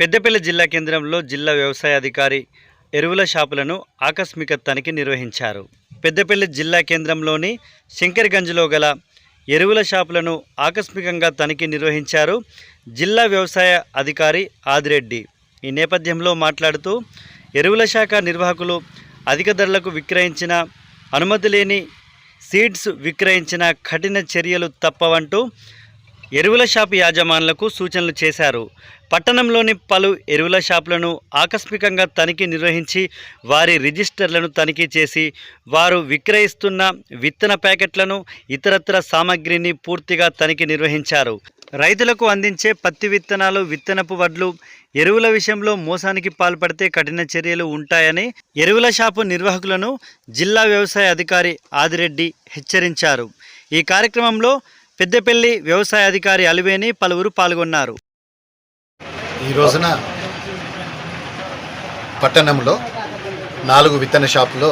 పెద్దపల్లి జిల్లా కేంద్రంలో జిల్లా వ్యవసాయ అధికారి ఎరువుల షాపులను ఆకస్మిక తనిఖీ నిర్వహించారు. పెద్దపల్లి జిల్లా కేంద్రంలోని శంకర్గంజ్లో గల ఎరువుల షాపులను ఆకస్మికంగా తనిఖీ నిర్వహించారు జిల్లా వ్యవసాయ అధికారి ఆదిరెడ్డి. ఈ నేపథ్యంలో మాట్లాడుతూ ఎరువుల శాఖ నిర్వాహకులు అధిక ధరలకు విక్రయించిన అనుమతి లేని సీడ్స్ విక్రయించిన కఠిన చర్యలు తప్పవంటూ ఎరువుల షాపు యాజమానులకు సూచనలు చేశారు. పట్టణంలోని పలు ఎరువుల షాపులను ఆకస్మికంగా తనిఖీ నిర్వహించి వారి రిజిస్టర్లను తనిఖీ చేసి వారు విక్రయిస్తున్న విత్తన ప్యాకెట్లను ఇతరత్ర సామాగ్రిని పూర్తిగా తనిఖీ నిర్వహించారు. రైతులకు అందించే పత్తి విత్తనాలు విత్తనపు వడ్లు ఎరువుల విషయంలో మోసానికి పాల్పడితే కఠిన చర్యలు ఉంటాయని ఎరువుల షాపు నిర్వాహకులను జిల్లా వ్యవసాయ అధికారి ఆదిరెడ్డి హెచ్చరించారు. ఈ కార్యక్రమంలో పెద్దపల్లి వ్యవసాయ అధికారి అలివేని పలువురు పాల్గొన్నారు. ఈ రోజున పట్టణంలో నాలుగు విత్తన షాపులో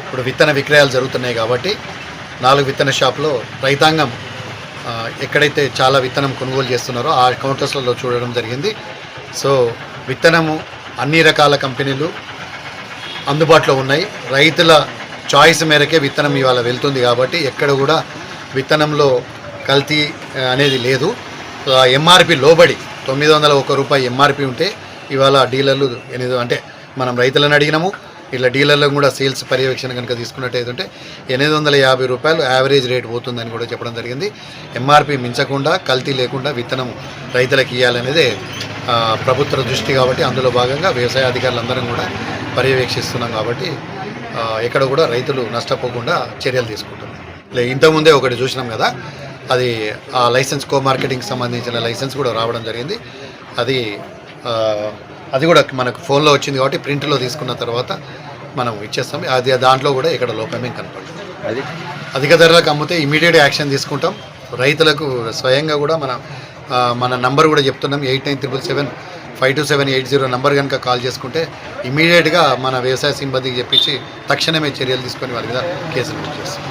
ఇప్పుడు విత్తన విక్రయాలు జరుగుతున్నాయి కాబట్టి నాలుగు విత్తన షాపులో రైతాంగం ఎక్కడైతే చాలా విత్తనం కొనుగోలు చేస్తున్నారో ఆ కౌంటర్స్లలో చూడడం జరిగింది. సో విత్తనము అన్ని రకాల కంపెనీలు అందుబాటులో ఉన్నాయి. రైతుల చాయిస్ మేరకే విత్తనం ఇవాళ వెళ్తుంది కాబట్టి ఎక్కడ కూడా విత్తనంలో కల్తీ అనేది లేదు. ఎంఆర్పి లోబడి తొమ్మిది వందల ఒక రూపాయి ఎంఆర్పి ఉంటే ఇవాళ డీలర్లు ఎనిమిది అంటే మనం రైతులను అడిగినాము ఇట్లా డీలర్లకు కూడా సేల్స్ పర్యవేక్షణ కనుక తీసుకున్నట్టయితే ఎనిమిది వందల యాభై రూపాయలు యావరేజ్ రేట్ పోతుందని కూడా చెప్పడం జరిగింది. ఎంఆర్పి మించకుండా కల్తీ లేకుండా విత్తనం రైతులకు ఇవ్వాలనేదే ప్రభుత్వ దృష్టి కాబట్టి అందులో భాగంగా వ్యవసాయ అధికారులందరం కూడా పర్యవేక్షిస్తున్నాం కాబట్టి ఎక్కడ కూడా రైతులు నష్టపోకుండా చర్యలు తీసుకుంటున్నారు. లే ఇంతకుముందే ఒకటి చూసినాం కదా అది ఆ లైసెన్స్ కో మార్కెటింగ్ సంబంధించిన లైసెన్స్ కూడా రావడం జరిగింది. అది అది కూడా మనకు ఫోన్లో వచ్చింది కాబట్టి ప్రింట్లో తీసుకున్న తర్వాత మనం ఇచ్చేస్తాం. అది దాంట్లో కూడా ఇక్కడ లోపమేం కనపడుతుంది. అది? అధిక ధరలకు అమ్మితే ఇమీడియట్ యాక్షన్ తీసుకుంటాం. రైతులకు స్వయంగా కూడా మన మన నంబర్ కూడా చెప్తున్నాం. Eight nine triple seven five two seven eight zero number కనుక కాల్ చేసుకుంటే ఇమీడియట్గా మన వ్యవసాయ సిబ్బందికి చెప్పించి తక్షణమే చర్యలు తీసుకొని వారి మీద కేసులు చేస్తాం.